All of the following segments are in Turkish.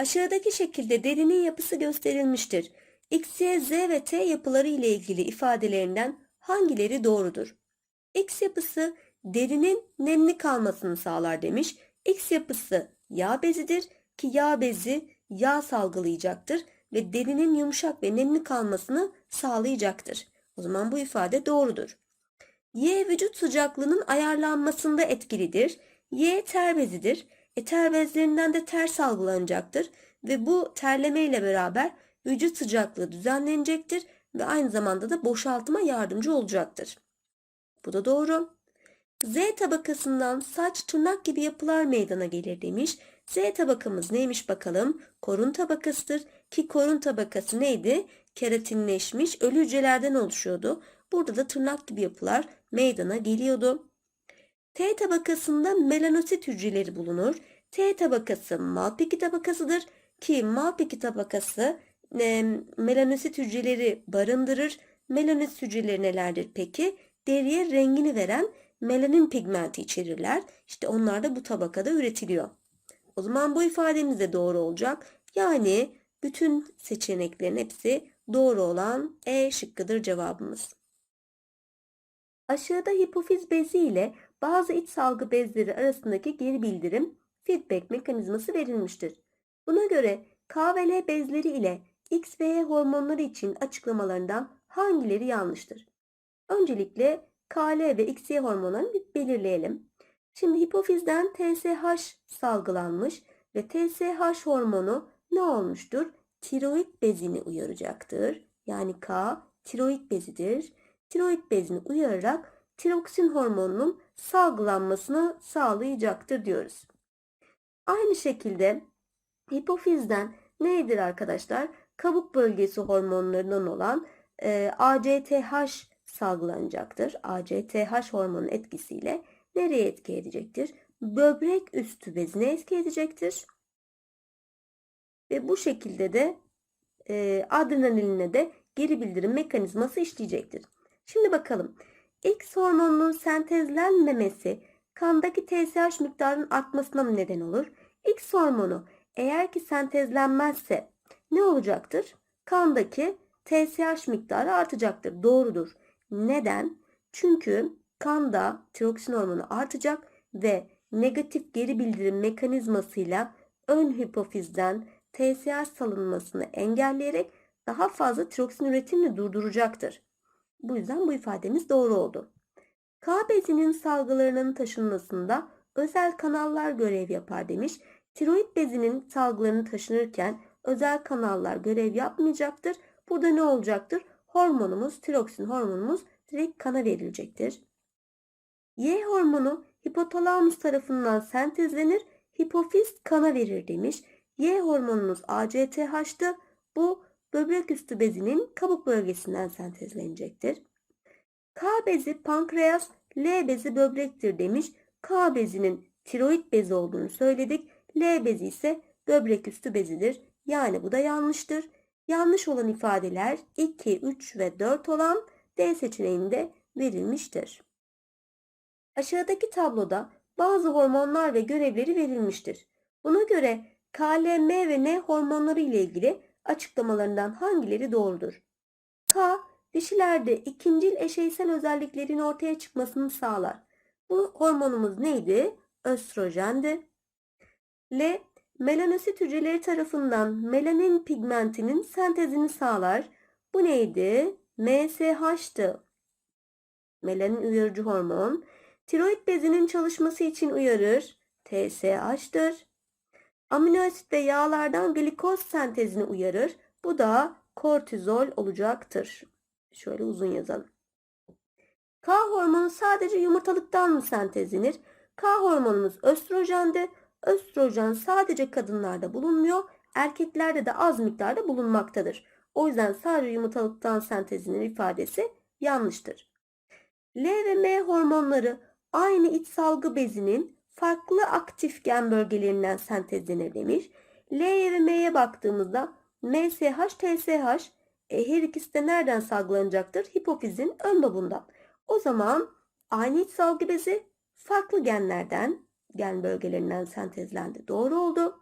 Aşağıdaki şekilde derinin yapısı gösterilmiştir. X, Y, Z ve T yapıları ile ilgili ifadelerinden hangileri doğrudur? X yapısı derinin nemli kalmasını sağlar demiş. X yapısı yağ bezidir ki yağ bezi yağ salgılayacaktır ve derinin yumuşak ve nemli kalmasını sağlayacaktır. O zaman bu ifade doğrudur. Y vücut sıcaklığının ayarlanmasında etkilidir. Y ter bezidir. E, ter bezlerinden de ter salgılanacaktır ve bu terleme ile beraber vücut sıcaklığı düzenlenecektir ve aynı zamanda da boşaltıma yardımcı olacaktır. Bu da doğru. Z tabakasından saç, tırnak gibi yapılar meydana gelir demiş. Z tabakamız neymiş bakalım? Korun tabakasıdır ki korun tabakası neydi? Keratinleşmiş ölü hücrelerden oluşuyordu. Burada da tırnak gibi yapılar meydana geliyordu. T tabakasında melanosit hücreleri bulunur. T tabakası Malpighi tabakasıdır ki Malpighi tabakası e, melanosit hücreleri barındırır. Melanosit hücreleri nelerdir peki? Deriye rengini veren melanin pigmenti içerirler. İşte onlar da bu tabakada üretiliyor. O zaman bu ifademiz de doğru olacak. Yani bütün seçeneklerin hepsi doğru olan E şıkkıdır cevabımız. Aşağıda hipofiz bezi ile bazı iç salgı bezleri arasındaki geri bildirim feedback mekanizması verilmiştir. Buna göre K bezleri ile X ve Y hormonları için açıklamalarından hangileri yanlıştır? Öncelikle KL ve XY hormonlarını belirleyelim. Şimdi hipofizden TSH salgılanmış ve TSH hormonu ne olmuştur? Tiroid bezini uyaracaktır. Yani K tiroid bezidir. Tiroid bezini uyararak tiroksin hormonunun salgılanmasını sağlayacaktır diyoruz. Aynı şekilde hipofizden nedir arkadaşlar? Kabuk bölgesi hormonlarından olan e, ACTH salgılanacaktır. ACTH hormonun etkisiyle nereye etki edecektir? Böbrek üstü bezine etki edecektir. Ve bu şekilde de e, adrenaline de geri bildirim mekanizması işleyecektir. Şimdi bakalım. X hormonunun sentezlenmemesi kandaki TSH miktarının artmasına mı neden olur? X hormonu eğer ki sentezlenmezse ne olacaktır? Kandaki TSH miktarı artacaktır. Doğrudur. Neden? Çünkü kanda tiroksin hormonu artacak ve negatif geri bildirim mekanizmasıyla ön hipofizden TSH salınmasını engelleyerek daha fazla tiroksin üretimini durduracaktır. Bu yüzden bu ifademiz doğru oldu. K bezinin salgılarının taşınmasında özel kanallar görev yapar demiş. Tiroid bezinin salgılarını taşınırken özel kanallar görev yapmayacaktır. Burada ne olacaktır? Hormonumuz, tiroksin hormonumuz direkt kana verilecektir. Y hormonu hipotalamus tarafından sentezlenir, hipofiz kana verir demiş. Y hormonumuz ACTH'tı. Bu böbrek üstü bezinin kabuk bölgesinden sentezlenecektir. K bezi pankreas, L bezi böbrektir demiş. K bezinin tiroid bezi olduğunu söyledik. L bezi ise böbrek üstü bezidir. Yani bu da yanlıştır. Yanlış olan ifadeler 2, 3 ve 4 olan D seçeneğinde verilmiştir. Aşağıdaki tabloda bazı hormonlar ve görevleri verilmiştir. Buna göre KLM ve N hormonları ile ilgili açıklamalarından hangileri doğrudur? K, dişilerde ikincil eşeysel özelliklerin ortaya çıkmasını sağlar. Bu hormonumuz neydi? Östrojendi. L, melanosit hücreleri tarafından melanin pigmentinin sentezini sağlar. Bu neydi? MSH'tı. Melanin uyarıcı hormon. Tiroid bezinin çalışması için uyarır. TSH'tır. Amino asit ve yağlardan glikoz sentezini uyarır. Bu da kortizol olacaktır. Şöyle uzun yazalım. K hormonu sadece yumurtalıktan mı sentezlenir? K hormonumuz östrojendi. Östrojen sadece kadınlarda bulunmuyor. Erkeklerde de az miktarda bulunmaktadır. O yüzden sadece yumurtalıktan sentezlenir ifadesi yanlıştır. L ve M hormonları aynı iç salgı bezinin farklı aktif gen bölgelerinden sentezlenir demiş. L'ye ve M'ye baktığımızda MSH, TSH e, her ikisi de nereden salgılanacaktır? Hipofizin ön lobundan. O zaman aynı iç salgı bezi farklı genlerden, gen bölgelerinden sentezlendi. Doğru oldu.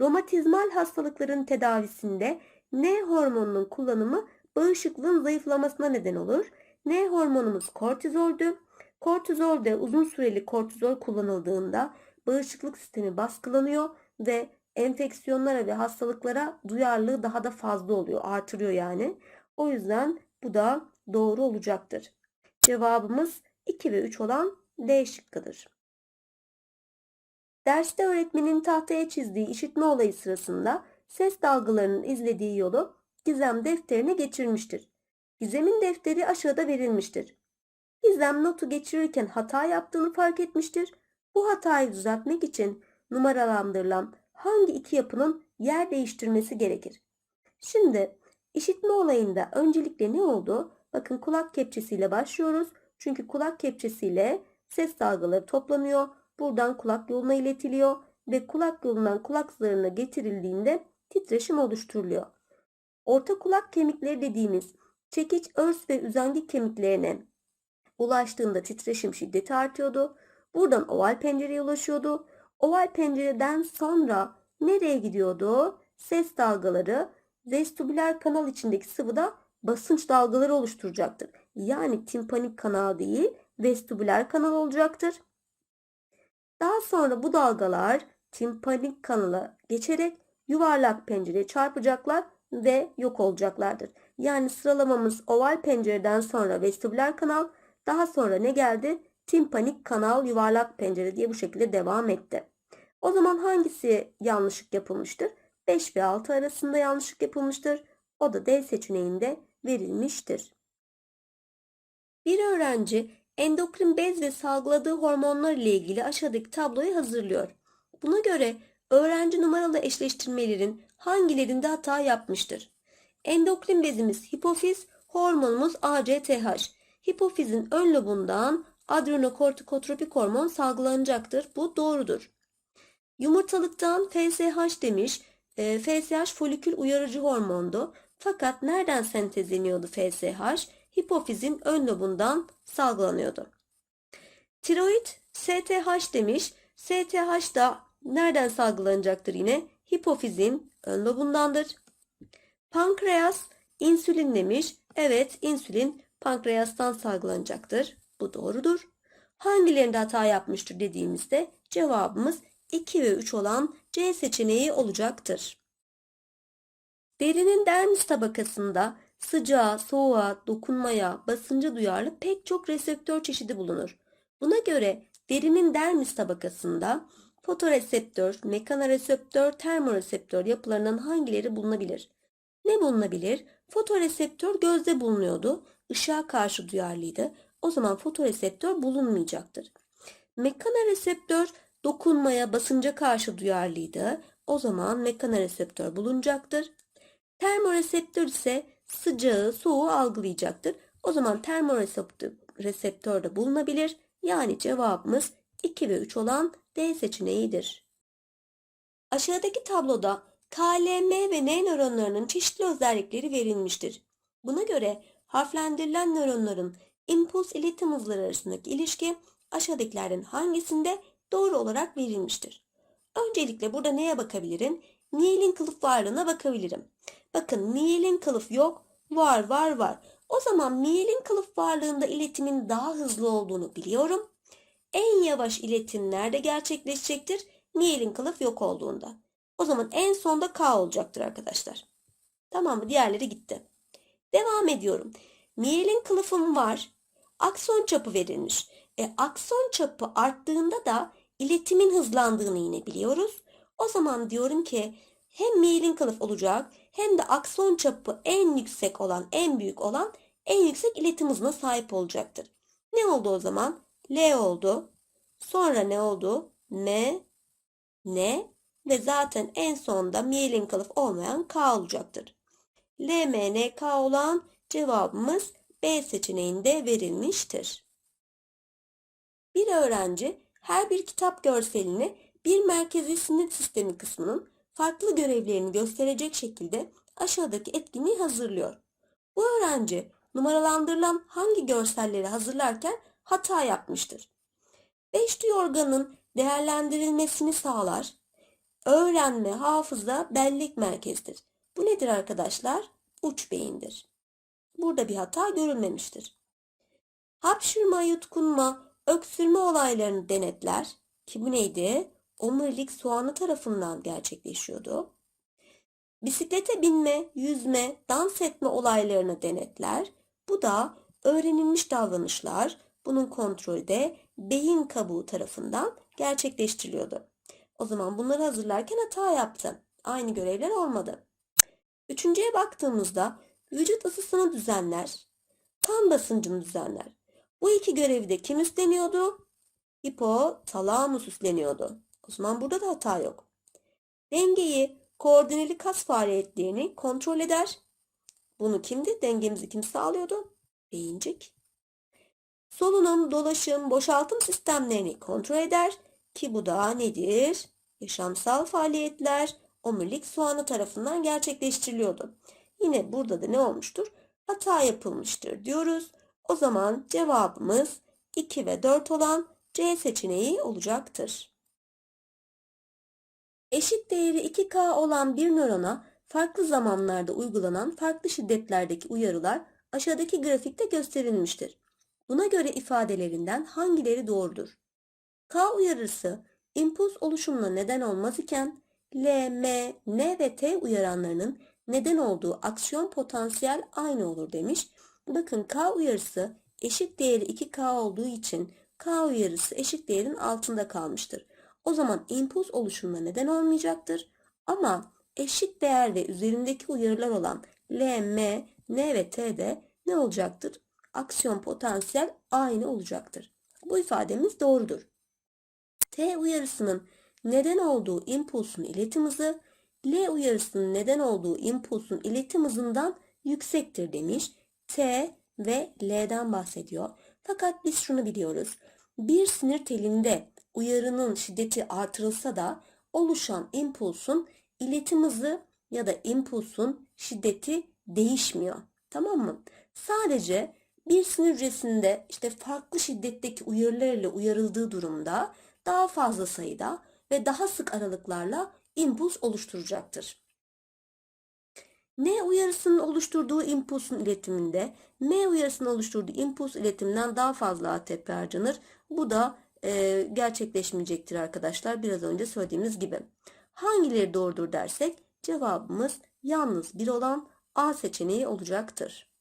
Romatizmal hastalıkların tedavisinde N hormonunun kullanımı bağışıklığın zayıflamasına neden olur. N hormonumuz kortizoldü. Kortizol de uzun süreli kortizol kullanıldığında bağışıklık sistemi baskılanıyor ve enfeksiyonlara ve hastalıklara duyarlılığı daha da fazla oluyor, artırıyor yani. O yüzden bu da doğru olacaktır. Cevabımız 2 ve 3 olan D şıkkıdır. Derste öğretmenin tahtaya çizdiği işitme olayı sırasında ses dalgalarının izlediği yolu Gizem defterine geçirmiştir. Gizem'in defteri aşağıda verilmiştir. Gizem notu geçirirken hata yaptığını fark etmiştir. Bu hatayı düzeltmek için numaralandırılan hangi iki yapının yer değiştirmesi gerekir? Şimdi işitme olayında öncelikle ne oldu? Bakın kulak kepçesiyle başlıyoruz. Çünkü kulak kepçesiyle ses dalgaları toplanıyor. Buradan kulak yoluna iletiliyor ve kulak yolundan kulak zarına getirildiğinde titreşim oluşturuluyor. Orta kulak kemikleri dediğimiz çekiç, örs ve üzengi kemiklerine ulaştığında titreşim şiddeti artıyordu. Buradan oval pencereye ulaşıyordu. Oval pencereden sonra nereye gidiyordu? Ses dalgaları vestibüler kanal içindeki sıvıda basınç dalgaları oluşturacaktır. Yani timpanik kanal değil, vestibüler kanal olacaktır. Daha sonra bu dalgalar timpanik kanala geçerek yuvarlak pencereye çarpacaklar ve yok olacaklardır. Yani sıralamamız oval pencereden sonra vestibüler kanal, daha sonra ne geldi? Timpanik kanal, yuvarlak pencere diye bu şekilde devam etti. O zaman hangisi yanlışlık yapılmıştır? 5 ve 6 arasında yanlışlık yapılmıştır. O da D seçeneğinde verilmiştir. Bir öğrenci endokrin bez ve salgıladığı hormonlar ile ilgili aşağıdaki tabloyu hazırlıyor. Buna göre öğrenci numaralı eşleştirmelerin hangilerinde hata yapmıştır? Endokrin bezimiz hipofiz, hormonumuz ACTH. Hipofizin ön lobundan adrenokortikotropik hormon salgılanacaktır. Bu doğrudur. Yumurtalıktan FSH demiş. E, FSH folikül uyarıcı hormondu. Fakat nereden sentezleniyordu FSH? Hipofizin ön lobundan salgılanıyordu. Tiroid STH demiş. STH da nereden salgılanacaktır yine? Hipofizin ön lobundandır. Pankreas insülin demiş. Evet insülin pankreastan salgılanacaktır. Bu doğrudur. Hangilerinde hata yapmıştır dediğimizde cevabımız 2 ve 3 olan C seçeneği olacaktır. Derinin dermis tabakasında sıcağa, soğuğa, dokunmaya, basınca duyarlı pek çok reseptör çeşidi bulunur. Buna göre derinin dermis tabakasında fotoreseptör, mekanoreseptör, termoreseptör yapılarından hangileri bulunabilir? Ne bulunabilir? Fotoreseptör gözde bulunuyordu. Işığa karşı duyarlıydı. O zaman fotoreseptör bulunmayacaktır. Mekanoreseptör dokunmaya, basınca karşı duyarlıydı. O zaman mekanoreseptör bulunacaktır. Termoreseptör ise sıcağı, soğuğu algılayacaktır. O zaman termoreseptör de bulunabilir. Yani cevabımız 2 ve 3 olan D seçeneğidir. Aşağıdaki tabloda KLM ve N nöronlarının çeşitli özellikleri verilmiştir. Buna göre harflendirilen nöronların impuls iletim hızları arasındaki ilişki aşağıdakilerden hangisinde doğru olarak verilmiştir? Öncelikle burada neye bakabilirim? Niyelin kılıf varlığına bakabilirim. Bakın niyelin kılıf yok, var var var. O zaman niyelin kılıf varlığında iletimin daha hızlı olduğunu biliyorum. En yavaş iletim nerede gerçekleşecektir? Niyelin kılıf yok olduğunda. O zaman en sonda K olacaktır arkadaşlar. Tamam mı? Diğerleri gitti. Devam ediyorum. Niyelin kılıfım var. Akson çapı verilmiş. E, akson çapı arttığında da iletimin hızlandığını yine biliyoruz. O zaman diyorum ki hem miyelin kılıf olacak hem de akson çapı en yüksek olan, en büyük olan en yüksek iletim hızına sahip olacaktır. Ne oldu o zaman? L oldu. Sonra ne oldu? M, N ve zaten en sonda miyelin kılıf olmayan K olacaktır. L, M, N, K olan cevabımız B seçeneğinde verilmiştir. Bir öğrenci her bir kitap görselini bir merkezi sinir sistemi kısmının farklı görevlerini gösterecek şekilde aşağıdaki etkinliği hazırlıyor. Bu öğrenci numaralandırılan hangi görselleri hazırlarken hata yapmıştır? Beş duyu organın değerlendirilmesini sağlar. Öğrenme, hafıza, bellek merkezidir. Bu nedir arkadaşlar? Uç beyindir. Burada bir hata görülmemiştir. Hapşırma, yutkunma, öksürme olaylarını denetler ki bu neydi? Omurilik soğanı tarafından gerçekleşiyordu. Bisiklete binme, yüzme, dans etme olaylarını denetler. Bu da öğrenilmiş davranışlar. Bunun kontrolü de beyin kabuğu tarafından gerçekleştiriliyordu. O zaman bunları hazırlarken hata yaptı. Aynı görevler olmadı. Üçüncüye baktığımızda vücut ısısını düzenler, kan basıncını düzenler. Bu iki görevi de kim üstleniyordu? Hipotalamus üstleniyordu. O zaman burada da hata yok. Dengeyi, koordineli kas faaliyetlerini kontrol eder. Bunu kimdi? Dengemizi kim sağlıyordu? Beyincik. Solunum, dolaşım, boşaltım sistemlerini kontrol eder ki bu da nedir? Yaşamsal faaliyetler omurilik soğanı tarafından gerçekleştiriliyordu. Yine burada da ne olmuştur? Hata yapılmıştır diyoruz. O zaman cevabımız 2 ve 4 olan C seçeneği olacaktır. Eşit değeri 2K olan bir nörona farklı zamanlarda uygulanan farklı şiddetlerdeki uyarılar aşağıdaki grafikte gösterilmiştir. Buna göre ifadelerinden hangileri doğrudur? K uyarısı impuls oluşumuna neden olmaz iken L, M, N ve T uyaranlarının neden olduğu aksiyon potansiyel aynı olur demiş. Bakın K uyarısı eşit değeri 2K olduğu için K uyarısı eşit değerin altında kalmıştır. O zaman impuls oluşumuna neden olmayacaktır. Ama eşit değer ve üzerindeki uyarılar olan L, M, N ve T de ne olacaktır? Aksiyon potansiyel aynı olacaktır. Bu ifademiz doğrudur. T uyarısının neden olduğu impulsun iletim hızı L uyarısının neden olduğu impulsun iletim hızından yüksektir demiş. T ve L'den bahsediyor. Fakat biz şunu biliyoruz. Bir sinir telinde uyarının şiddeti artırılsa da oluşan impulsun iletim hızı ya da impulsun şiddeti değişmiyor. Tamam mı? Sadece bir sinir hücresinde işte farklı şiddetteki uyarılarla uyarıldığı durumda daha fazla sayıda ve daha sık aralıklarla impuls oluşturacaktır. N uyarısının oluşturduğu impulsun iletiminde M uyarısının oluşturduğu impuls iletiminden daha fazla ATP harcanır. Bu da e, gerçekleşmeyecektir arkadaşlar. Biraz önce söylediğimiz gibi. Hangileri doğrudur dersek cevabımız yalnız bir olan A seçeneği olacaktır.